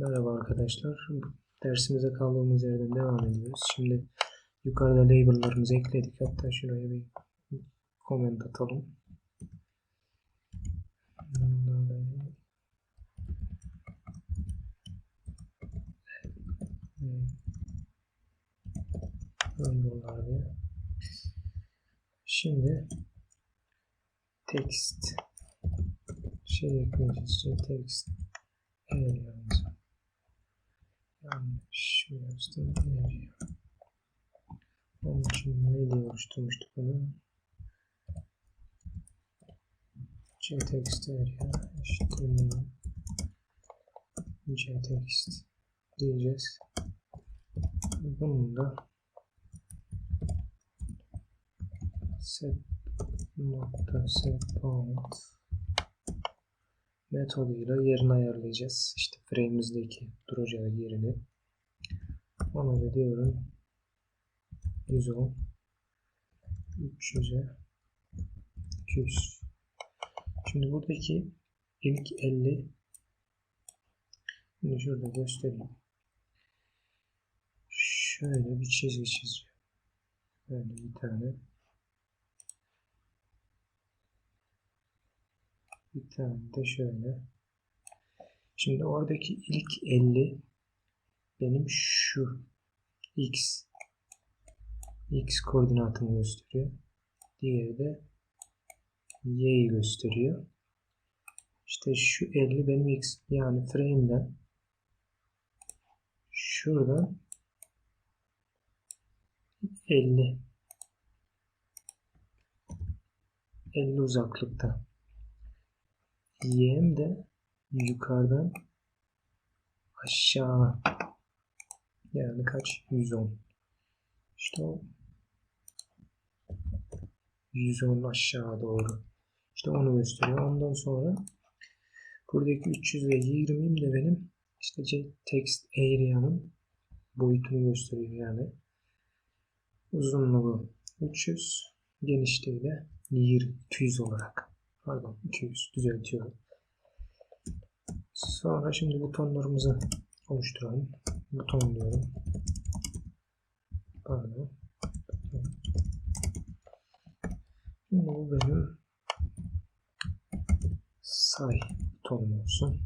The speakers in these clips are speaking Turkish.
Merhaba arkadaşlar. Dersimize kaldığımız yerden devam ediyoruz. Şimdi yukarıda label'larımızı ekledik. Hatta şuraya bir comment atalım. Şimdi text şey ekleyeceğiz. Text areas. Yanlış yazdım. Onun için ne diye oluşturmuştuk bunu? ctext area eşittir ctext diyeceğiz. Bunu da set nokta set point metoduyla yerini ayarlayacağız. İşte frame'imizdeki duracağı yerini. Ona da diyorum 110 300'e 200 Şimdi buradaki ilk 50 Şimdi şurada göstereyim. Şöyle bir çizgi çizeceğim. Böyle bir tane. Bir tane de şöyle. Şimdi oradaki ilk 50 benim şu x x koordinatımı gösteriyor. Diğeri de y'yi gösteriyor. İşte şu 50 benim x yani frame'den şuradan 50 50 uzaklıkta y'm de yukarıdan aşağı. Yani kaç? 110 işte o. 110 aşağı doğru. İşte onu gösteriyor. Ondan sonra buradaki 300 ve 20'im de benim işte text area'nın boyutunu gösteriyor yani. Uzunluğu 300 genişliği de 200 olarak pardon 200 düzeltiyorum. Sonra şimdi butonlarımızı oluşturalım. Buton diyorum. Pardon. Şimdi bu benim say butonum olsun.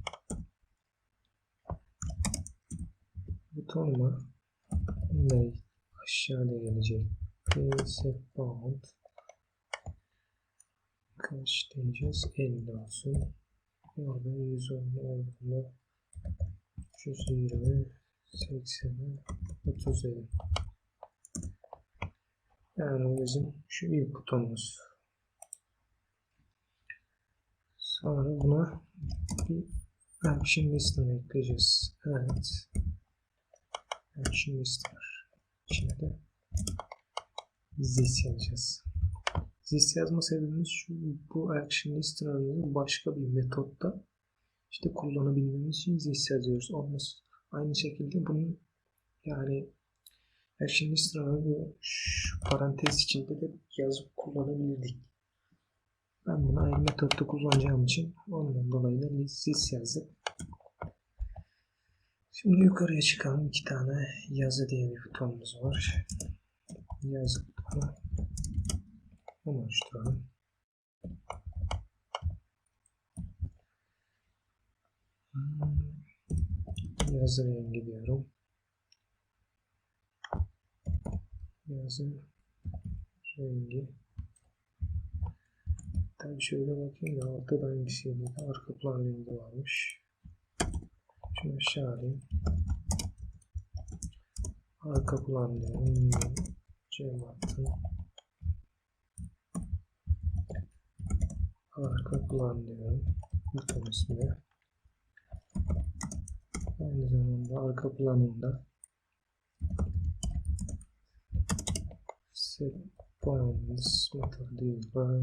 Butonuma ne aşağıda gelecek. Set bound kaç diyeceğiz? 50 olsun. Orada 110 olduğunda 320 80 30 50 yani bizim şu ilk butonumuz. Sonra buna bir action listener ekleyeceğiz. Evet. Action listener. İçine de this yazacağız. This yazma sebebimiz şu. Bu action listener'ımızı başka bir metotta işte kullanabilmemiz için this yazıyoruz. Olmaz. Aynı şekilde bunun yani Action bu şu parantez içinde de yazıp kullanabilirdik. Ben bunu ayrı metotta kullanacağım için ondan dolayı da this yazdım. Şimdi yukarıya çıkalım. iki tane yazı diye bir butonumuz var. Yazı butonu. Bunu oluşturalım. Yazı rengi diyorum. Yazı rengi. Tabi şöyle bakayım da altta da aynı şeydi. Arka plan rengi varmış. Şunu aşağı alayım. Arka plan diyorum. Cem attım. Arka plan diyorum. Buton ismi. Aynı zamanda arka planında set bounds metoduyla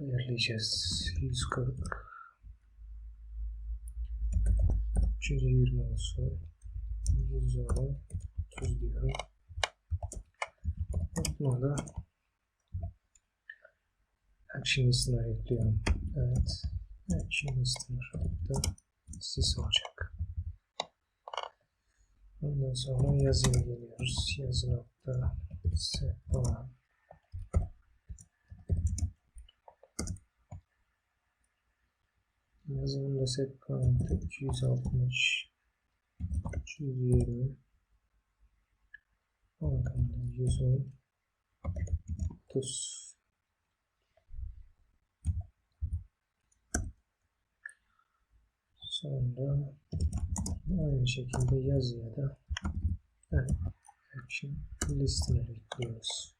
ayarlayacağız. 140 320 olsun 110 30 diyorum. Buna da action listener ekliyorum. Evet. Action listener da sis olacak. Ondan sonra yazıya geliyoruz. Yazı nokta sepa Yazımın da set parametre 260 220 Arkamda 110 30 Sonra aynı şekilde yazıya da action listine ekliyoruz.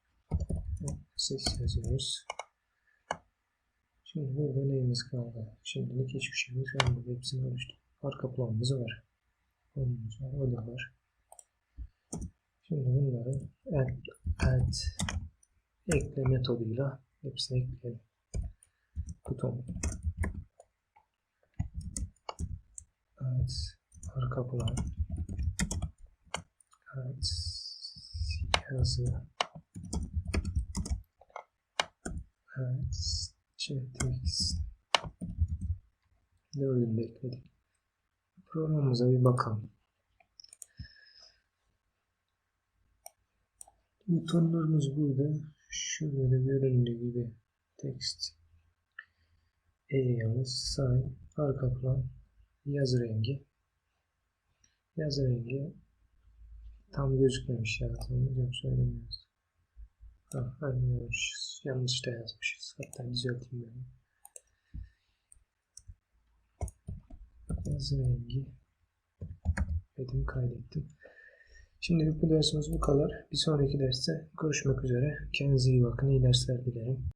Ses yazıyoruz. Şimdi burada neyimiz kaldı? Şimdilik hiçbir şeyimiz kalmadı. Hepsini oluştu. Arka planımız var. Onumuz var. O da var. Şimdi bunları add, add ekle metoduyla hepsini ekleyelim. Buton. Evet. Arka plan. Evet. Yazı. Evet. GTX. Dördünü de ekledik. Programımıza bir bakalım. Butonlarımız burada. Şurada da göründüğü gibi text. Area'mız sağ, arka plan, yazı rengi. Yazı rengi tam gözükmemiş yazdığımız yoksa öyle mi yazdık? Ha, aynı yazmışız. Yanlış da yazmışız. Hatta düzelteyim ben. Yazı rengi. Dedim kaydettim. Şimdilik bu dersimiz bu kadar. Bir sonraki derste görüşmek üzere. Kendinize iyi bakın. İyi dersler dilerim.